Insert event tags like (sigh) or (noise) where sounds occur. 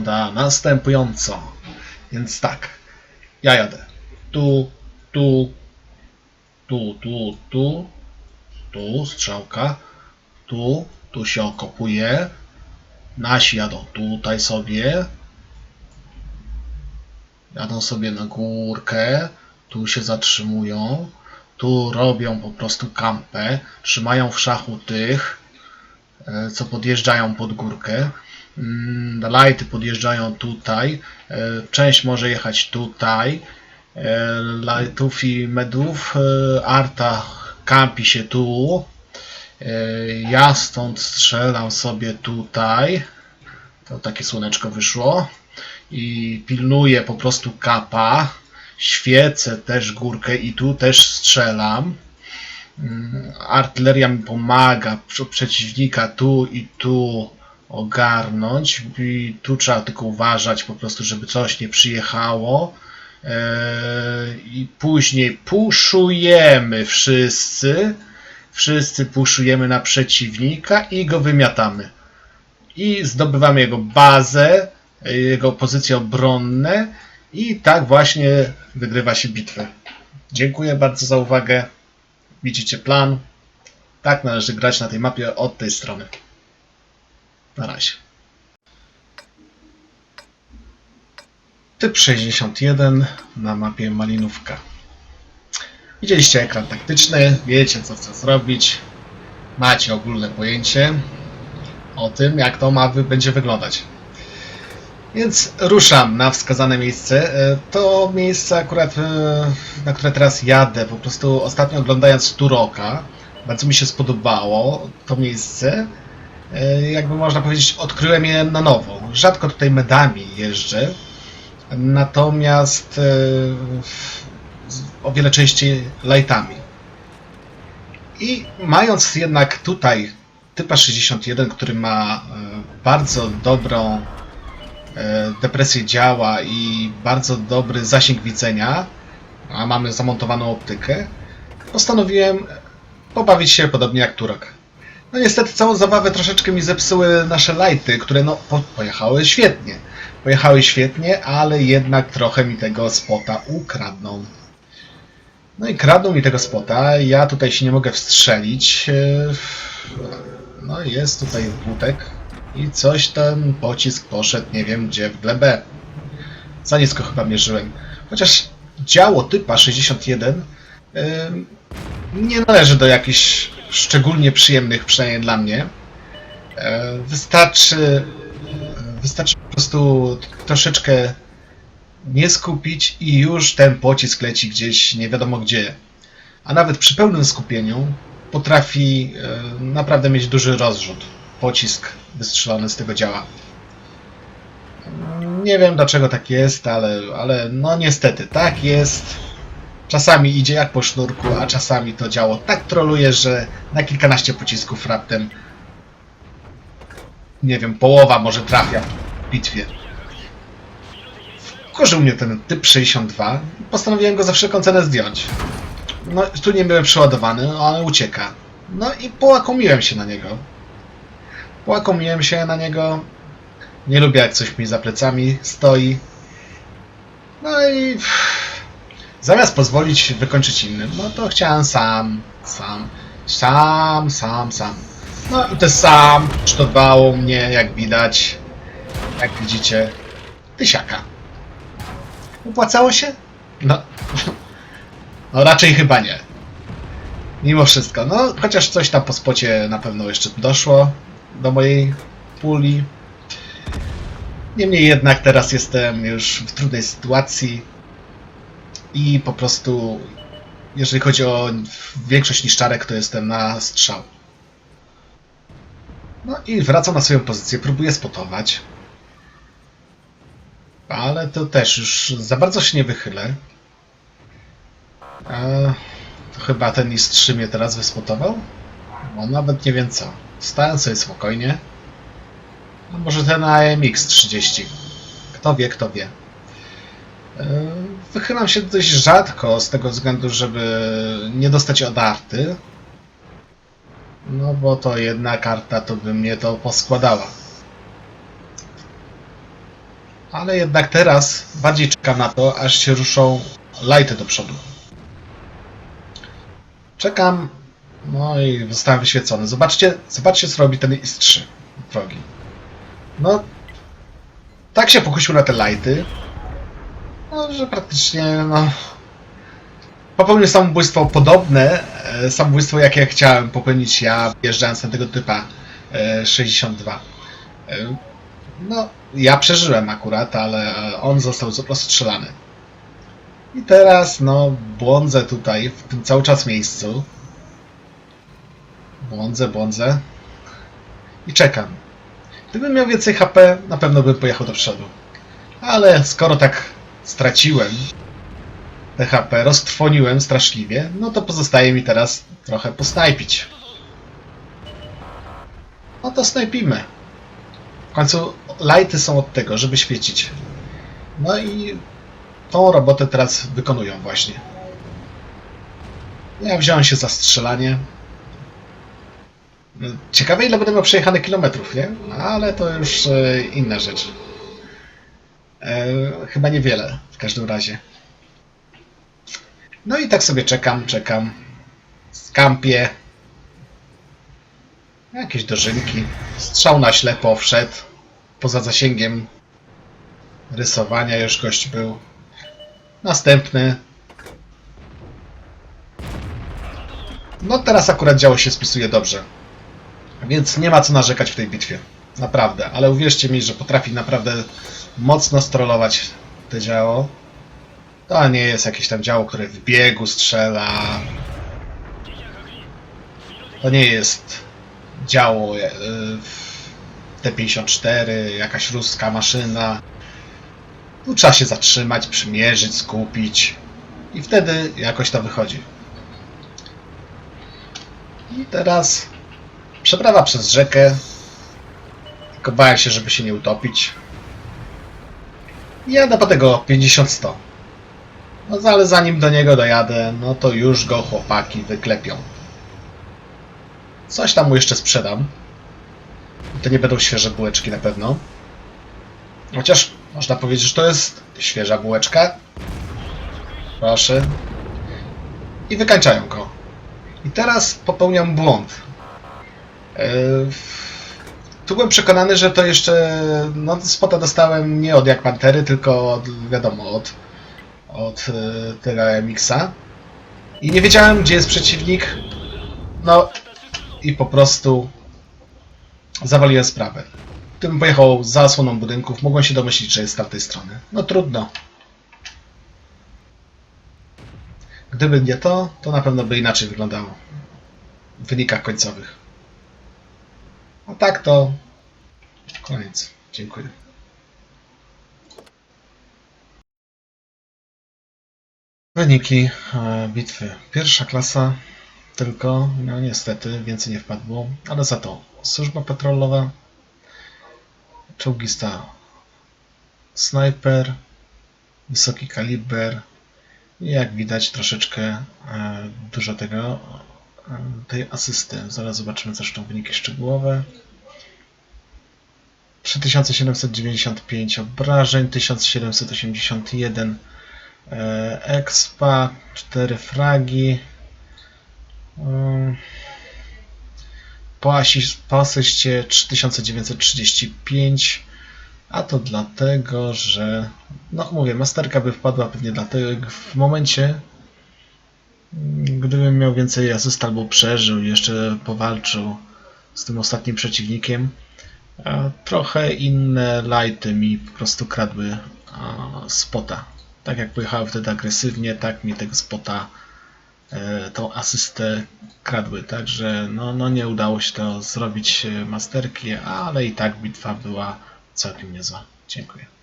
wygląda następująco. Więc tak, ja jadę. Tu, tu, tu, tu, tu, tu, strzałka, tu, tu się okopuje. Nasi jadą tutaj sobie. Jadą sobie na górkę, tu się zatrzymują, tu robią po prostu kampę, trzymają w szachu tych, e, co podjeżdżają pod górkę. Mm, Lighty podjeżdżają tutaj, e, część może jechać tutaj. E, Lightów i medów, e, Arta kampi się tu. Ja stąd strzelam sobie tutaj. To takie słoneczko wyszło. I pilnuję po prostu kapa. Świecę też górkę i tu też strzelam. Mm, Artyleria mi pomaga przeciwnika tu i tu ogarnąć. I tu trzeba tylko uważać po prostu, żeby coś nie przyjechało. Eee, I później puszujemy wszyscy. Wszyscy puszujemy na przeciwnika i go wymiatamy. I zdobywamy jego bazę, jego pozycje obronne i tak właśnie wygrywa się bitwę. Dziękuję bardzo za uwagę. Widzicie plan. Tak należy grać na tej mapie od tej strony. Na razie. Typ 61 na mapie Malinówka. Widzieliście ekran taktyczny, wiecie co chcę zrobić, macie ogólne pojęcie o tym, jak to ma będzie wyglądać. Więc ruszam na wskazane miejsce. E, To miejsce akurat, e, na które teraz jadę, po prostu ostatnio oglądając Turoka, bardzo mi się spodobało to miejsce. E, Jakby można powiedzieć, odkryłem je na nowo. Rzadko tutaj medami jeżdżę, natomiast e, o wiele częściej lightami. I mając jednak tutaj typa 61, który ma e, bardzo dobrą depresję działa i bardzo dobry zasięg widzenia, a mamy zamontowaną optykę, postanowiłem pobawić się podobnie jak Turok. No niestety całą zabawę troszeczkę mi zepsuły nasze lighty, które no po, pojechały świetnie. Pojechały świetnie, ale jednak trochę mi tego spota ukradną. No i kradną mi tego spota, ja tutaj się nie mogę wstrzelić. No jest tutaj butek i coś ten pocisk poszedł, nie wiem gdzie, w glebę. Za nisko chyba mierzyłem. Chociaż działo typa 61 ym, nie należy do jakichś szczególnie przyjemnych, przynajmniej dla mnie. E, Wystarczy, wystarczy po prostu troszeczkę nie skupić i już ten pocisk leci gdzieś nie wiadomo gdzie. A nawet przy pełnym skupieniu potrafi e, naprawdę mieć duży rozrzut. Pocisk wystrzelony z tego działa. Nie wiem dlaczego tak jest, ale, ale no niestety tak jest. Czasami idzie jak po sznurku, a czasami to działo tak troluje, że na kilkanaście pocisków raptem nie wiem, połowa może trafia w bitwie. Wkurzył mnie ten typ 62 i postanowiłem go za wszelką cenę zdjąć. No, tu nie byłem przeładowany, a on ucieka. No i połakomiłem się na niego. Połakomiłem się na niego. Nie lubię jak coś mi za plecami stoi. No i zamiast pozwolić wykończyć innym, no to chciałem sam, sam, sam, sam, sam. No i to sam sztowało mnie, jak widać, jak widzicie, tysiaka. Opłacało się? No, (laughs) no raczej chyba nie. Mimo wszystko, no chociaż coś tam po spocie na pewno jeszcze doszło do mojej puli. Niemniej jednak teraz jestem już w trudnej sytuacji i po prostu jeżeli chodzi o większość niszczarek, to jestem na strzał. No i wracam na swoją pozycję, próbuję spotować. Ale to też już za bardzo się nie wychylę. E, to chyba ten IS-3 mnie teraz wyspotował? No nawet nie wiem co. Stałem sobie spokojnie. No może ten AMX 30. Kto wie, kto wie. E, Wychylam się dość rzadko z tego względu, żeby nie dostać od arty. No bo to jedna karta to by mnie to poskładała. Ale jednak teraz bardziej czekam na to, aż się ruszą lighty do przodu. Czekam, no i zostałem wyświecony. Zobaczcie, zobaczcie co robi ten IS-3 wrogi. No, tak się pokusił na te lighty, no, że praktycznie, no, popełnił samobójstwo podobne, e, samobójstwo jakie chciałem popełnić ja, wjeżdżając na tego typa e, 62. E, No, ja przeżyłem akurat, ale e, on został rozstrzelany. I teraz, no, błądzę tutaj, w tym cały czas miejscu. Błądzę, błądzę. I czekam. Gdybym miał więcej HP, na pewno bym pojechał do przodu. Ale skoro tak straciłem te HP, roztrwoniłem straszliwie, no to pozostaje mi teraz trochę posnajpić. No to snajpimy. W końcu lighty są od tego, żeby świecić. No i tą robotę teraz wykonują właśnie. Ja wziąłem się za strzelanie. Ciekawe ile będę miał przejechane kilometrów, nie? Ale to już e, inna rzecz. E, chyba niewiele w każdym razie. No i tak sobie czekam, czekam. Skampię. Jakieś dożynki. Strzał na ślepo wszedł. Poza zasięgiem rysowania już gość był. Następny. No teraz akurat działo się spisuje dobrze. Więc nie ma co narzekać w tej bitwie. Naprawdę. Ale uwierzcie mi, że potrafi naprawdę mocno strollować te działo. To nie jest jakieś tam działo, które w biegu strzela. To nie jest działo e, w T-54, jakaś ruska maszyna. Tu trzeba się zatrzymać, przymierzyć, skupić i wtedy jakoś to wychodzi. I teraz przeprawa przez rzekę. Tylko bałem się, żeby się nie utopić. Jadę po tego 50-100. No ale zanim do niego dojadę, no to już go chłopaki wyklepią. Coś tam mu jeszcze sprzedam. To nie będą świeże bułeczki na pewno. Chociaż można powiedzieć, że to jest świeża bułeczka. Proszę. I wykańczają go. I teraz popełniam błąd. Yy, tu byłem przekonany, że to jeszcze. No, spota dostałem nie od Jak Pantery, tylko od, wiadomo, od, od yy, tego MX-a. I nie wiedziałem, gdzie jest przeciwnik. No i po prostu zawaliłem sprawę. Gdybym pojechał za zasłoną budynków, mogłem się domyślić, że jest z tamtej strony. No trudno. Gdyby nie to, to na pewno by inaczej wyglądało w wynikach końcowych. A tak to koniec. Dziękuję. Wyniki e, bitwy. Pierwsza klasa tylko, no niestety, więcej nie wpadło, ale za to służba patrolowa, czołgista snajper, wysoki kaliber i jak widać troszeczkę e, dużo tego, tej asysty. Zaraz zobaczymy zresztą wyniki szczegółowe. 3795 obrażeń, 1781 e, expa, 4 fragi. Po, asyście 3935, a to dlatego, że no mówię, masterka by wpadła pewnie dlatego w momencie, gdybym miał więcej asyst albo przeżył, jeszcze powalczył z tym ostatnim przeciwnikiem, trochę inne lighty mi po prostu kradły spota. Tak jak pojechałem wtedy agresywnie, tak mi tego spota e, tą asystę kradły, także no, no nie udało się to zrobić e, masterki, ale i tak bitwa była całkiem niezła. Dziękuję.